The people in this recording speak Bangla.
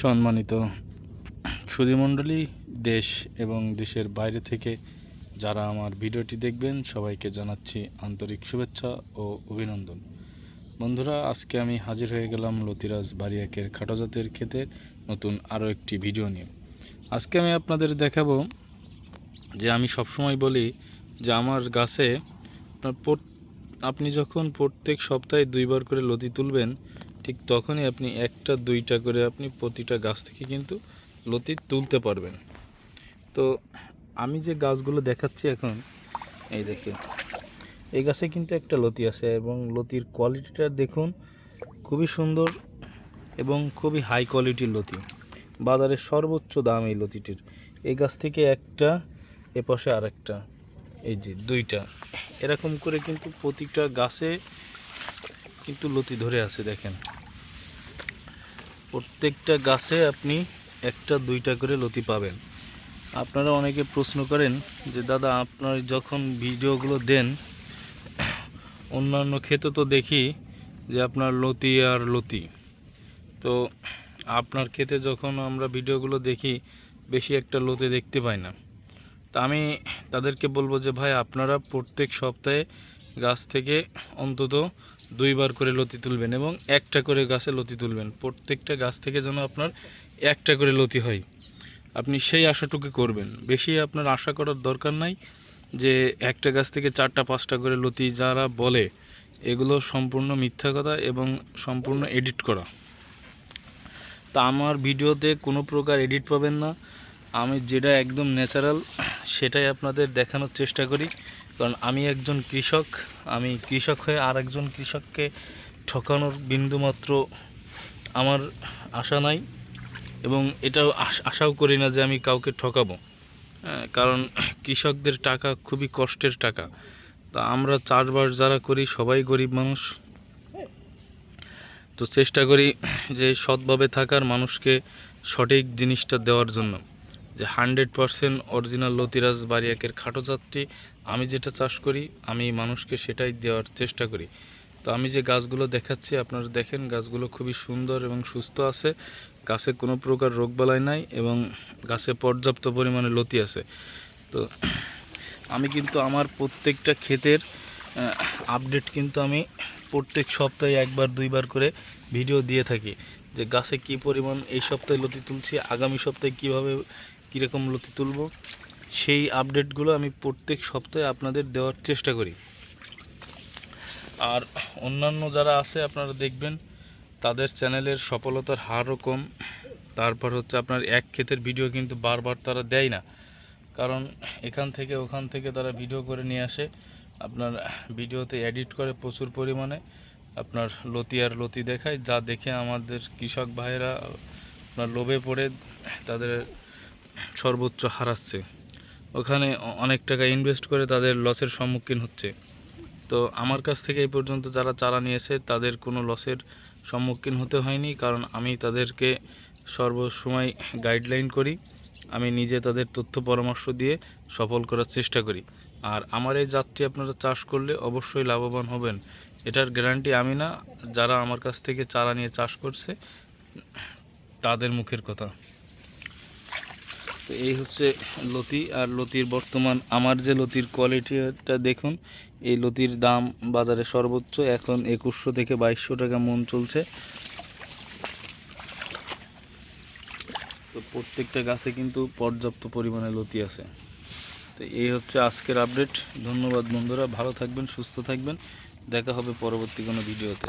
সম্মানিত সুধীমণ্ডলী, দেশ এবং দেশের বাইরে থেকে যারা আমার ভিডিওটি দেখবেন, সবাইকে জানাচ্ছি আন্তরিক শুভেচ্ছা ও অভিনন্দন। বন্ধুরা, আজকে আমি হাজির হয়ে গেলাম লতিরাজ বারিয়াকের খাটোজাতের ক্ষেতে নতুন আরও একটি ভিডিও নিয়ে। আজকে আমি আপনাদের দেখাবো যে আমি সবসময় বলি যে আমার গাছে আপনি যখন প্রত্যেক সপ্তাহে দুইবার করে লতি তুলবেন ঠিক তখনই আপনি একটা, দুইটা করে আপনি প্রতিটা গাছ থেকে কিন্তু লতি তুলতে পারবেন। তো আমি যে গাছগুলো দেখাচ্ছি এখন, এই দেখুন, এই গাছে কিন্তু একটা লতি আছে এবং লতির কোয়ালিটিটা দেখুন খুবই সুন্দর এবং খুবই হাই কোয়ালিটির লতি। বাজারে সর্বোচ্চ দাম এই লতিটির। এই গাছ থেকে একটা এপাশে আরেকটা, এই যে দুইটা। এরকম করে কিন্তু প্রতিটা গাছে কিন্তু লতি ধরে আছে, দেখেন। প্রত্যেকটা গাছে আপনি একটা, দুইটা করে লতি পাবেন। আপনারা অনেকে প্রশ্ন করেন যে, দাদা, আপনার যখন ভিডিওগুলো দেন, অন্যান্য ক্ষেত্রে তো দেখি যে আপনার লতি আর লতি। তো আপনার ক্ষেতে যখন আমরা ভিডিওগুলো দেখি, বেশি একটা লতি দেখতে পাই না। তা আমি তাদেরকে বলব যে, ভাই, আপনারা প্রত্যেক সপ্তাহে গাছ থেকে অন্তত দুইবার করে লতি তুলবেন এবং একটা করে গাছে লতি তুলবেন। প্রত্যেকটা গাছ থেকে যেন আপনার একটা করে লতি হয়। আপনি সেই আশাটুকু করবেন। বেশি আপনার আশা করার দরকার নাই যে একটা গাছ থেকে চারটা, পাঁচটা করে লতি যারা বলে, এগুলো সম্পূর্ণ মিথ্যা কথা এবং সম্পূর্ণ এডিট করা। তা আমার ভিডিওতে কোনো প্রকার এডিট পাবেন না। আমি যেটা একদম ন্যাচারাল, সেটাই আপনাদের দেখানোর চেষ্টা করি। কারণ আমি একজন কৃষক, আমি কৃষক হয়ে আর একজন কৃষককে ঠকানোর বিন্দুমাত্র আমার আশা নাই এবং এটাও আশ- আশাও করি না যে আমি কাউকে ঠকাবো। কারণ কৃষকদের টাকা খুবই কষ্টের টাকা। তা আমরা চাষবাস যারা করি সবাই গরিব মানুষ। তো চেষ্টা করি যে সৎভাবে থাকার মানুষকে সঠিক জিনিসটা দেওয়ার জন্য। যে হান্ড্রেড পারসেন্ট অরিজিনাল লতিরাজ বারিয়াকের খাটো জাতটি আমি যেটা চাষ করি, আমি মানুষকে সেটাই দেওয়ার চেষ্টা করি। তো আমি যে গাছগুলো দেখাচ্ছি, আপনারা দেখেন গাছগুলো খুবই সুন্দর এবং সুস্থ আছে। গাছে কোনো প্রকার রোগবালাই নাই এবং গাছে পর্যাপ্ত পরিমাণে লতি আছে। তো আমি কিন্তু আমার প্রত্যেকটা ক্ষেতের আপডেট কিন্তু আমি প্রত্যেক সপ্তাহে একবার, দুইবার করে ভিডিও দিয়ে থাকি যে গাছে কি পরিমাণ এই সপ্তাহে লতি তুলছি, আগামী সপ্তাহে কীভাবে কীরকম লতি তুলব, সেই আপডেটগুলো আমি প্রত্যেক সপ্তাহে আপনাদের দেওয়ার চেষ্টা করি। আর অন্যান্য যারা আছে, আপনারা দেখবেন তাদের চ্যানেলের সফলতার হারও কম। তারপর হচ্ছে আপনার এক ক্ষেতের ভিডিও কিন্তু বারবার তারা দেয় না। কারণ এখান থেকে ওখান থেকে তারা ভিডিও করে নিয়ে আসে। আপনার ভিডিওতে এডিট করে প্রচুর পরিমাণে আপনার লতি আর লতি দেখায়। যা দেখে আমাদের কৃষক ভাইয়েরা আপনার লোভে পড়ে, তাদের সর্বোচ্চ হারাচ্ছে। ওখানে অনেক টাকা ইনভেস্ট করে তাদের লসের সম্মুখীন হচ্ছে। তো আমার কাছ থেকে এই পর্যন্ত যারা চারা নিয়েছে, তাদের কোনো লসের সম্মুখীন হতে হয়নি। কারণ আমি তাদেরকে সর্বসময় গাইডলাইন করি। আমি নিজে তাদের তথ্য পরামর্শ দিয়ে সফল করার চেষ্টা করি। আর আমার এই জাতটি আপনারা চাষ করলে অবশ্যই লাভবান হবেন। এটার গ্যারান্টি আমি না। যারা আমার কাছ থেকে চারা নিয়ে চাষ করছে, তাদের মুখের কথা। তো এই হচ্ছে লতি, আর লতির বর্তমান, আমার যে লতির কোয়ালিটিটা দেখুন, এই লতির দাম বাজারে সর্বোচ্চ এখন একুশশো থেকে বাইশশো টাকা মন চলছে। তো প্রত্যেকটা গাছে কিন্তু পর্যাপ্ত পরিমাণে লতি আছে। তো এই হচ্ছে আজকের আপডেট ধন্যবাদ বন্ধুরা, ভালো থাকবেন, সুস্থ থাকবেন। দেখা হবে পরবর্তী কোনো ভিডিওতে।